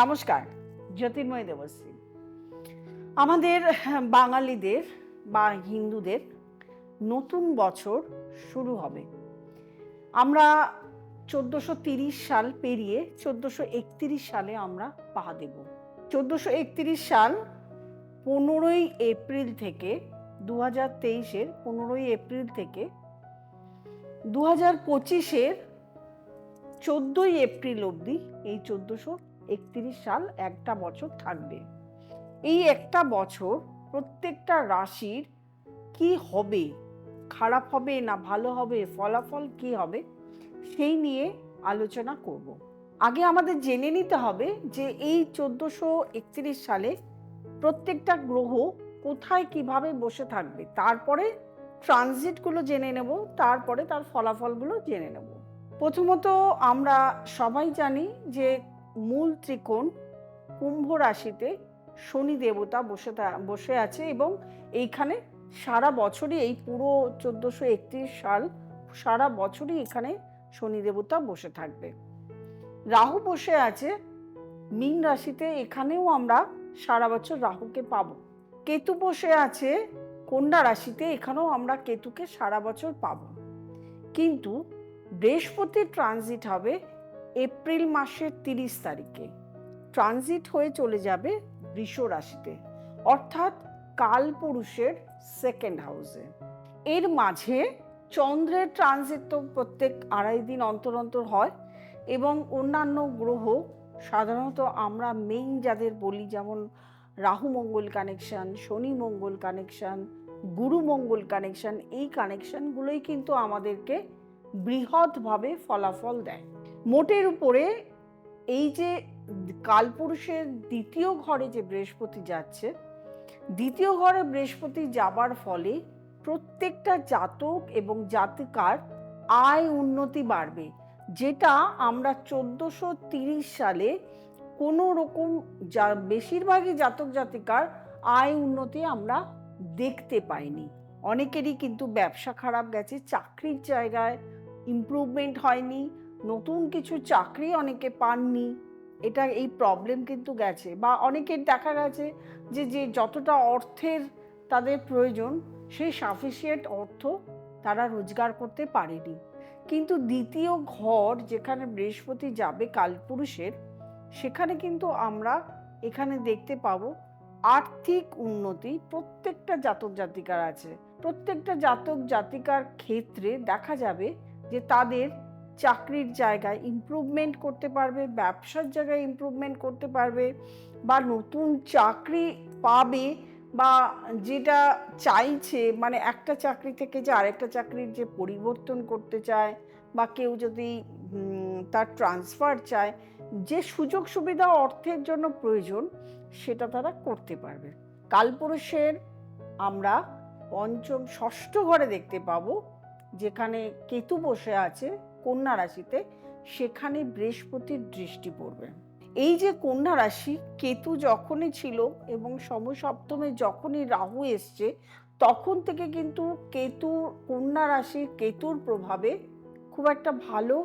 নমস্কার, জ্যোতির্ময় দেবশ্রী। আমাদের বাঙালিদের বা হিন্দুদের নতুন বছর শুরু হবে। আমরা চোদ্দোশো তিরিশ সাল পেরিয়ে চোদ্দোশো একত্রিশ সালে আমরা পা দেব। চোদ্দোশো একত্রিশ সাল পনেরোই এপ্রিল থেকে দু হাজার তেইশের পনেরোই এপ্রিল থেকে দু হাজার পঁচিশের চোদ্দোই এপ্রিল অবধি এই চোদ্দোশো একত্রিশ সাল একটা বছর থাকবে। এই একটা বছর প্রত্যেকটা রাশির কি হবে? খারাপ হবে না ভালো হবে? ফলাফল কি হবে? সেই নিয়ে আলোচনা করব। আগে আমাদের জেনে নিতে হবে যে এই চোদ্দোশো একত্রিশ সালে প্রত্যেকটা গ্রহ কোথায় কীভাবে বসে থাকবে। তারপরে ট্রানজিটগুলো জেনে নেব, তারপরে তার ফলাফলগুলো জেনে নেব। প্রথমত আমরা সবাই জানি যে মূল ত্রিকোণ কুম্ভ রাশিতে শনি দেবতা বসে বসে আছে এবং এইখানে সারা বছরই এই পুরো চোদ্দোশো একত্রিশ সাল সারা বছরই এখানে শনি দেবতা বসে থাকবে। রাহু বসে আছে, মীন রাশিতে এখানেও আমরা সারা বছর রাহুকে পাবো। কেতু বসে আছে, কন্যা রাশিতে এখানেও আমরা কেতুকে সারা বছর পাবো। কিন্তু বৃহস্পতির ট্রানজিট হবে এপ্রিল মাসের তিরিশ তারিখে। ট্রানজিট হয়ে চলে যাবে বৃষ রাশিতে, অর্থাৎ কালপুরুষের সেকেন্ড হাউসে এর মাঝে চন্দ্রের ট্রানজিট তো প্রত্যেক আড়াই দিন অন্তর অন্তর হয় এবং অন্যান্য গ্রহ, সাধারণত আমরা মেইন যাদের বলি যেমন Rahu Mangal connection Shani Mangal connection Guru Mangal connection এই কানেকশনগুলোই কিন্তু আমাদেরকে বৃহৎভাবে ফলাফল দেয়। মোটের উপরে এই যে কালপুরুষের দ্বিতীয় ঘরে যে বৃহস্পতি যাচ্ছে, দ্বিতীয় ঘরে বৃহস্পতি যাবার ফলে প্রত্যেকটা জাতক এবং জাতিকার আয় উন্নতি বাড়বে, যেটা আমরা চোদ্দোশো তিরিশ সালে কোনো রকম যা বেশিরভাগই জাতক জাতিকার আয় উন্নতি আমরা দেখতে পাইনি। অনেকেরই কিন্তু ব্যবসা খারাপ গেছে, চাকরির জায়গায় ইমপ্রুভমেন্ট হয়নি নতুন কিছু চাকরি অনেকে পাননি, এটা এই প্রবলেম কিন্তু গেছে। বা অনেকের দেখা গেছে যে যে যতটা অর্থের তাদের প্রয়োজন, সেই সাফিসিয়েন্ট অর্থ তারা রোজগার করতে পারেনি। কিন্তু দ্বিতীয় ঘর যেখানে বৃহস্পতি যাবে কালপুরুষের, সেখানে কিন্তু আমরা এখানে দেখতে পাবো আর্থিক উন্নতি প্রত্যেকটা জাতক জাতিকার আছে। প্রত্যেকটা জাতক জাতিকার ক্ষেত্রে দেখা যাবে যে তাদের চাকরির জায়গায় ইমপ্রুভমেন্ট করতে পারবে, ব্যবসার জায়গায় ইমপ্রুভমেন্ট করতে পারবে বা নতুন চাকরি পাবে বা যেটা চাইছে মানে একটা চাকরি থেকে যে আরেকটা চাকরির যে পরিবর্তন করতে চায় বা কেউ যদি তার ট্রান্সফার চায়, যে সুযোগ সুবিধা অর্থের জন্য প্রয়োজন সেটা তারা করতে পারবে। কালপুরুষের আমরা পঞ্চম, ষষ্ঠ ঘরে দেখতে পাবো, যেখানে কেতু বসে আছে। কন্যা রাশিতে সেখানে বৃহস্পতির দৃষ্টি পড়বে। এই যে কন্যা রাশি, কেতু যখনই ছিল এবং সমসপ্তমে যখনই রাহু এসছে, তখন থেকে কিন্তু কেতু, কন্যা রাশির কেতুর প্রভাবে খুব একটা ভালো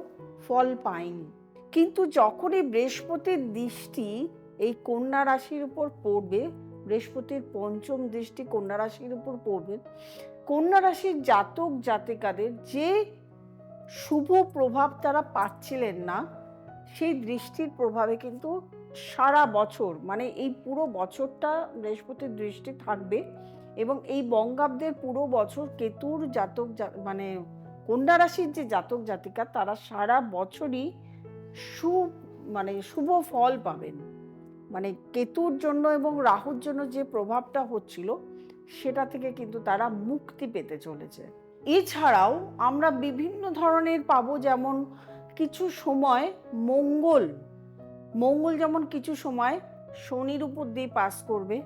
ফল পায়নি। কিন্তু যখনই বৃহস্পতির দৃষ্টি এই কন্যা রাশির উপর পড়বে, বৃহস্পতির পঞ্চম দৃষ্টি কন্যা রাশির উপর পড়বে, কন্যা রাশির জাতক জাতিকাদের যে শুভ প্রভাব তারা পাচ্ছিলেন না। সেই দৃষ্টির প্রভাবে কিন্তু সারা বছর মানে এই পুরো বছরটা বৃহস্পতির দৃষ্টি থাকবে এবং এই বঙ্গাব্দের পুরো বছর কেতুর জাতক মানে কন্যা রাশির যে জাতক জাতিকা, তারা সারা বছরই সু মানে শুভ ফল পাবেন। মানে কেতুর জন্য এবং রাহুর জন্য যে প্রভাবটা হচ্ছিল, সেটা থেকে কিন্তু তারা মুক্তি পেতে চলেছে। এছাড়াও আমরা বিভিন্ন ধরনের পাবো, যেমন কিছু সময় মঙ্গল। মঙ্গল যেমন কিছু সময় শনির উপর দিয়ে পাস করবে,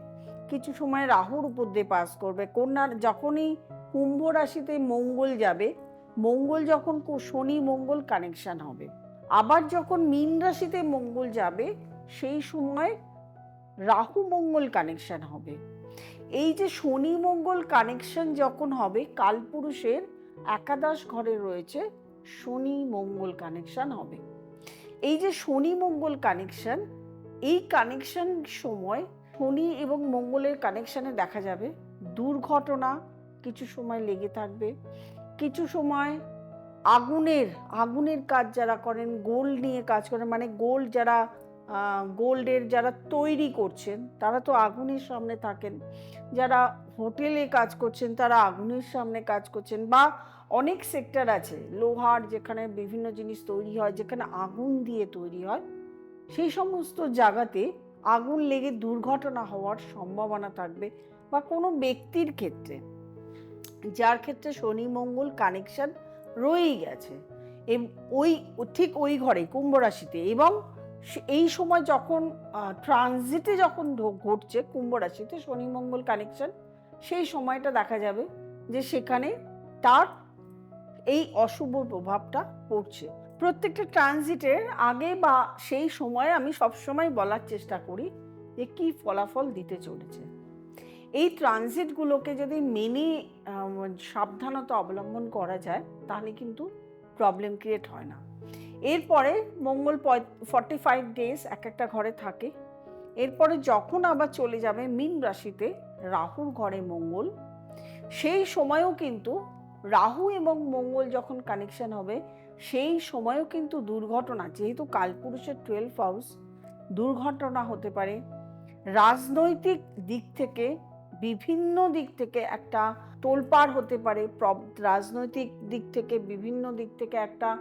কিছু সময় রাহুর উপর দিয়ে পাস করবে। কন্যার যখনই কুম্ভ রাশিতে মঙ্গল যাবে, মঙ্গল যখন শনি মঙ্গল কানেকশান হবে। আবার যখন মীন রাশিতে মঙ্গল যাবে, সেই সময় রাহু মঙ্গল কানেকশান হবে। এই যে শনি মঙ্গল কানেকশন যখন হবে, কালপুরুষের একাদশ ঘরে রয়েছে শনি মঙ্গল কানেকশন হবে। এই যে শনি মঙ্গল কানেকশন এই কানেকশন সময় শনি এবং মঙ্গলের কানেকশনে দেখা যাবে দুর্ঘটনা, কিছু সময় লেগে থাকবে, কিছু সময় আগুনের আগুনের কাজ যারা করেন গোল্ড নিয়ে কাজ করেন মানে গোল্ড যারা গোল্ডের যারা তৈরি করছেন, তারা তো আগুনের সামনে থাকেন। যারা হোটেলে কাজ করছেন, তারা আগুনের সামনে কাজ করছেন বা অনেক সেক্টর আছে, লোহার যেখানে বিভিন্ন জিনিস তৈরি হয়, যেখানে আগুন দিয়ে তৈরি হয়, সেই সমস্ত জায়গাতে আগুন লেগে দুর্ঘটনা হওয়ার সম্ভাবনা থাকবে বা কোনো ব্যক্তির ক্ষেত্রে। যার ক্ষেত্রে শনি মঙ্গল কানেকশন রয়েই গেছে। ওই, ঠিক ওই ঘরে কুম্ভ রাশিতে এবং এই সময় যখন ট্রানজিটে যখন ঘটছে, কুম্ভ রাশিতে শনি মঙ্গল কানেকশন সেই সময়টা দেখা যাবে যে সেখানে তার এই অশুভ প্রভাবটা পড়ছে। প্রত্যেকটা ট্রানজিটের আগে বা সেই সময়ে আমি সবসময় বলার চেষ্টা করি যে কি ফলাফল দিতে চলেছে। এই ট্রানজিটগুলোকে যদি মেনে সাবধানতা অবলম্বন করা যায়, তাহলে কিন্তু প্রবলেম ক্রিয়েট হয় না। এরপরে মঙ্গল ফর্টি ফাইভ ডেজ এক একটা ঘরে থাকে। এরপরে যখন আবার চলে যাবে মীন রাশিতে, রাহুর ঘরে মঙ্গল। সেই সময়ও কিন্তু রাহু এবং মঙ্গল যখন কানেকশন হবে, সেই সময়ও কিন্তু দুর্ঘটনা, যেহেতু কালপুরুষের টুয়েলভ হাউস দুর্ঘটনা হতে পারে। রাজনৈতিক দিক থেকে, বিভিন্ন দিক থেকে একটা তোলপাড় হতে পারে। রাজনৈতিক দিক থেকে, বিভিন্ন দিক থেকে একটা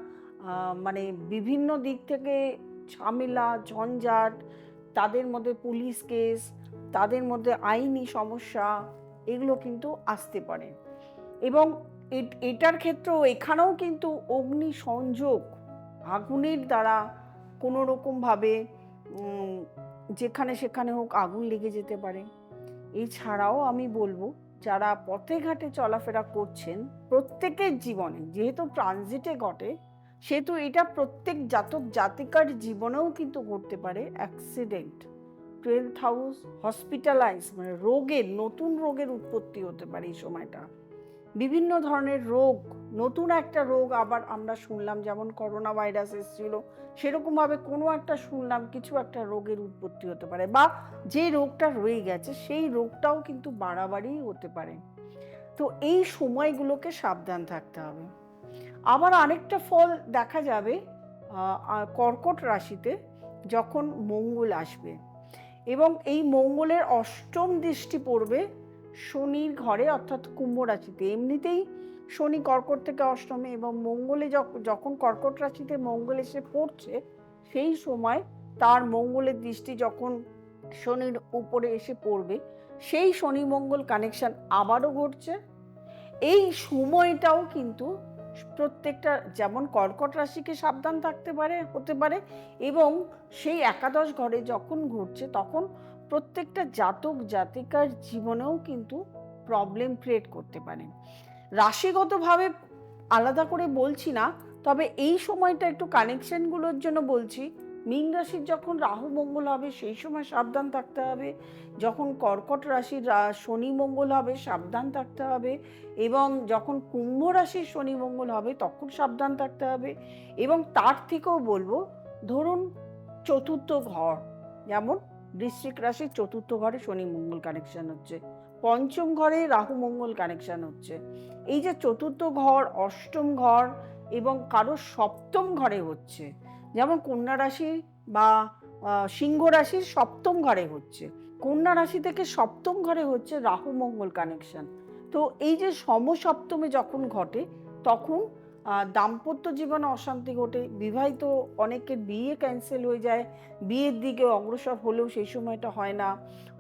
মানে বিভিন্ন দিক থেকে ঝামেলা, ঝঞ্ঝাট, তাদের মধ্যে পুলিশ কেস, তাদের মধ্যে আইনি সমস্যা, এগুলো কিন্তু আসতে পারে। এবং এট- এটার ক্ষেত্রেও এখানেও কিন্তু অগ্নি সংযোগ আগুনের দ্বারা কোনো রকমভাবে যেখানে সেখানে হোক আগুন লেগে যেতে পারে। এছাড়াও আমি বলব, যারা পথে ঘাটে চলাফেরা করছেন, প্রত্যেকের জীবনে, যেহেতু ট্রানজিটে ঘটে সেহেতু এটা প্রত্যেক জাতক জাতিকার জীবনেও কিন্তু ঘটতে পারে অ্যাক্সিডেন্ট টুয়েলথ হাউস হসপিটালাইজ মানে রোগের নতুন রোগের উৎপত্তি হতে পারে এই সময়টা। বিভিন্ন ধরনের রোগ, নতুন একটা রোগ আবার আমরা শুনলাম, যেমন করোনা ভাইরাস এসেছিল, সেরকমভাবে কোনো একটা শুনলাম, কিছু একটা রোগের উৎপত্তি হতে পারে, বা যে রোগটা রয়ে গেছে, সেই রোগটাও কিন্তু বাড়াবাড়ি হতে পারে। তো এই সময়গুলোকে সাবধান থাকতে হবে। আবার আরেকটা ফল দেখা যাবে কর্কট রাশিতে যখন মঙ্গল আসবে। এবং এই মঙ্গলের অষ্টম দৃষ্টি পড়বে শনির ঘরে, অর্থাৎ কুম্ভ রাশিতে। এমনিতেই শনি কর্কট থেকে অষ্টমে এবং মঙ্গলে যখ- যখন কর্কট রাশিতে মঙ্গল এসে পড়ছে, সেই সময় তার মঙ্গলের দৃষ্টি যখন শনির উপরে এসে পড়বে, সেই শনি মঙ্গল কানেকশন আবারও ঘটছে। এই সময়টাও কিন্তু প্রত্যেকটা যেমন কর্কট রাশিকে সাবধান থাকতে পারে, হতে পারে এবং সেই একাদশ ঘরে যখন ঘুরছে তখন প্রত্যেকটা জাতক জাতিকার জীবনেও কিন্তু প্রবলেম ক্রিয়েট করতে পারে। রাশিগতভাবে আলাদা করে বলছি না, তবে এই সময়টা একটু কানেকশনগুলোর জন্য বলছি। মীন রাশির যখন রাহু মঙ্গল হবে, সেই সময় সাবধান থাকতে হবে। যখন কর্কট রাশির শনি মঙ্গল হবে, সাবধান থাকতে হবে এবং যখন কুম্ভ রাশির শনি মঙ্গল হবে, তখন সাবধান থাকতে হবে এবং তার থেকেও বলব, ধরুন চতুর্থ ঘর, যেমন বৃশ্চিক রাশির চতুর্থ ঘরে শনি মঙ্গল কানেকশন হচ্ছে, পঞ্চম ঘরে রাহু মঙ্গল কানেকশন হচ্ছে। এই যে চতুর্থ ঘর, অষ্টম ঘর এবং কারও সপ্তম ঘরে হচ্ছে যেমন কন্যা রাশি বা সিংহ রাশির সপ্তম ঘরে হচ্ছে। কন্যা রাশি থেকে সপ্তম ঘরে হচ্ছে রাহু মঙ্গল কানেকশন তো এই যে সমসপ্তমে যখন ঘটে, তখন দাম্পত্য জীবনে অশান্তি ঘটে, বিবাহিত অনেকের বিয়ে ক্যান্সেল হয়ে যায়, বিয়ের দিকে অগ্রসর হলেও সেই সময়টা হয় না।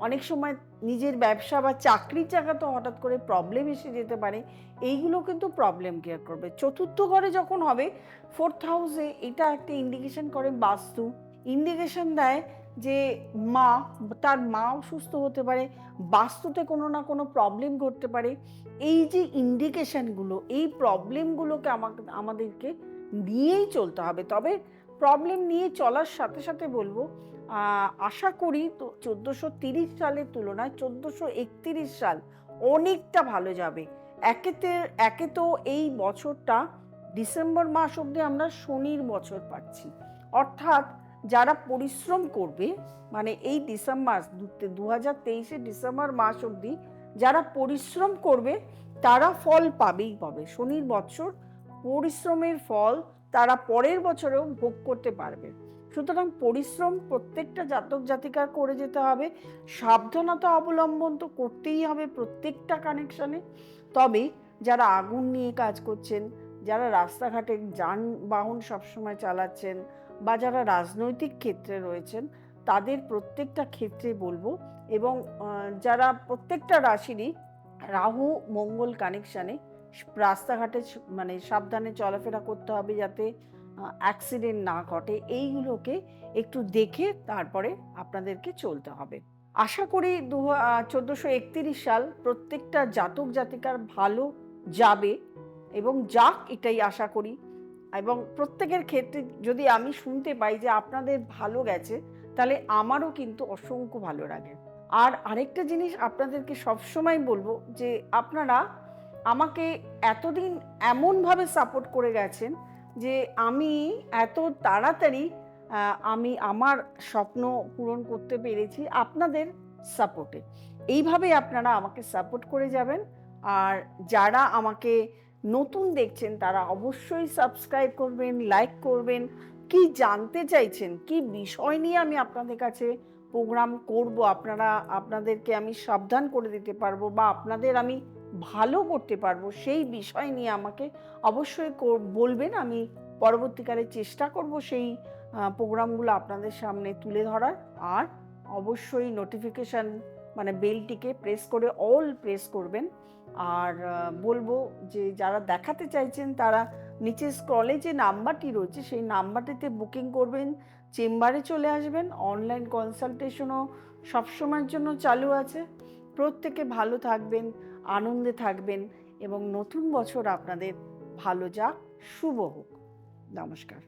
অনেক সময় নিজের ব্যবসা বা চাকরির জায়গাতে হঠাৎ করে প্রবলেম এসে যেতে পারে। এইগুলো কিন্তু প্রবলেম কেয়ার করবে। চতুর্থ ঘরে যখন হবে ফোর্থ হাউসে এটা একটা ইন্ডিকেশন করে বাস্তু। ইন্ডিকেশন দেয় যে মা, তার মাও সুস্থ হতে পারে, বাস্তুতে কোনো না কোনো প্রবলেম ঘটতে পারে, এই যে ইন্ডিকেশনগুলো এই প্রবলেমগুলোকে আমাকে, আমাদেরকে নিয়েই চলতে হবে। তবে প্রবলেম নিয়ে চলার সাথে সাথে বলব আশা করি তো চোদ্দোশো তিরিশ সালের তুলনায় চোদ্দোশো একতিরিশ সাল অনেকটা ভালো যাবে। একেতে, একে তো এই বছরটা ডিসেম্বর মাস অবধি আমরা শনির বছর পাচ্ছি। অর্থাৎ যারা পরিশ্রম করবে মানে এই ডিসেম্বর দু হাজার তেইশে ডিসেম্বর মাস অবধি যারা পরিশ্রম করবে, তারা ফল পাবেই পাবে। শনির বছর পরিশ্রমের ফল তারা পরের বছরেও ভোগ করতে পারবে। সুতরাং পরিশ্রম প্রত্যেকটা জাতক জাতিকার করে যেতে হবে। সাবধানতা অবলম্বন তো করতেই হবে প্রত্যেকটা কানেকশানে তবে যারা আগুন নিয়ে কাজ করছেন, যারা রাস্তাঘাটে যানবাহন সবসময় চালাচ্ছেন বা যারা রাজনৈতিক ক্ষেত্রে রয়েছেন, তাদের প্রত্যেকটা ক্ষেত্রে বলব এবং যারা প্রত্যেকটা রাশিরই রাহু, মঙ্গল কানেকশানে রাস্তাঘাটে মানে সাবধানে চলাফেরা করতে হবে যাতে অ্যাক্সিডেন্ট না ঘটে। এইগুলোকে একটু দেখে তারপরে আপনাদেরকে চলতে হবে। আশা করি দু চোদ্দোশো একত্রিশ সাল প্রত্যেকটা জাতক জাতিকার ভালো যাবে এবং যাক এটাই আশা করি। এবং প্রত্যেকের ক্ষেত্রে যদি আমি শুনতে পাই যে আপনাদের ভালো গেছে, তাহলে আমারও কিন্তু অসংখ্য ভালো লাগে। আর আরেকটা জিনিস আপনাদেরকে সবসময় বলব যে আপনারা আমাকে এতদিন এমনভাবে সাপোর্ট করে গেছেন যে আমি এত তাড়াতাড়ি আমি আমার স্বপ্ন পূরণ করতে পেরেছি আপনাদের সাপোর্টে এইভাবে আপনারা আমাকে সাপোর্ট করে যাবেন। আর যারা আমাকে নতুন দেখছেন তারা অবশ্যই সাবস্ক্রাইব করবেন লাইক করবেন। কি জানতে চাইছেন, কি বিষয় নিয়ে আমি আপনাদের কাছে প্রোগ্রাম করব, আপনারা, আপনাদেরকে আমি সাবধান করে দিতে পারব বা আপনাদের আমি ভালো করতে পারব, সেই বিষয় নিয়ে আমাকে অবশ্যই বলবেন। আমি পরবর্তীকালে চেষ্টা করব সেই প্রোগ্রামগুলো আপনাদের সামনে তুলে ধরার। আর অবশ্যই নোটিফিকেশান মানে বেলটিকে প্রেস করে অল প্রেস করবেন। আর বলব যে যারা দেখাতে চাইছেন, তারা নিচে স্ক্রলে যে নাম্বারটি রয়েছে, সেই নাম্বারটিতে বুকিং করবেন, চেম্বারে চলে আসবেন অনলাইন কনসালটেশনও সবসময়ের জন্য চালু আছে। প্রত্যেকে ভালো থাকবেন, আনন্দে থাকবেন এবং নতুন বছর আপনাদের ভালো যাক, শুভ হোক। নমস্কার।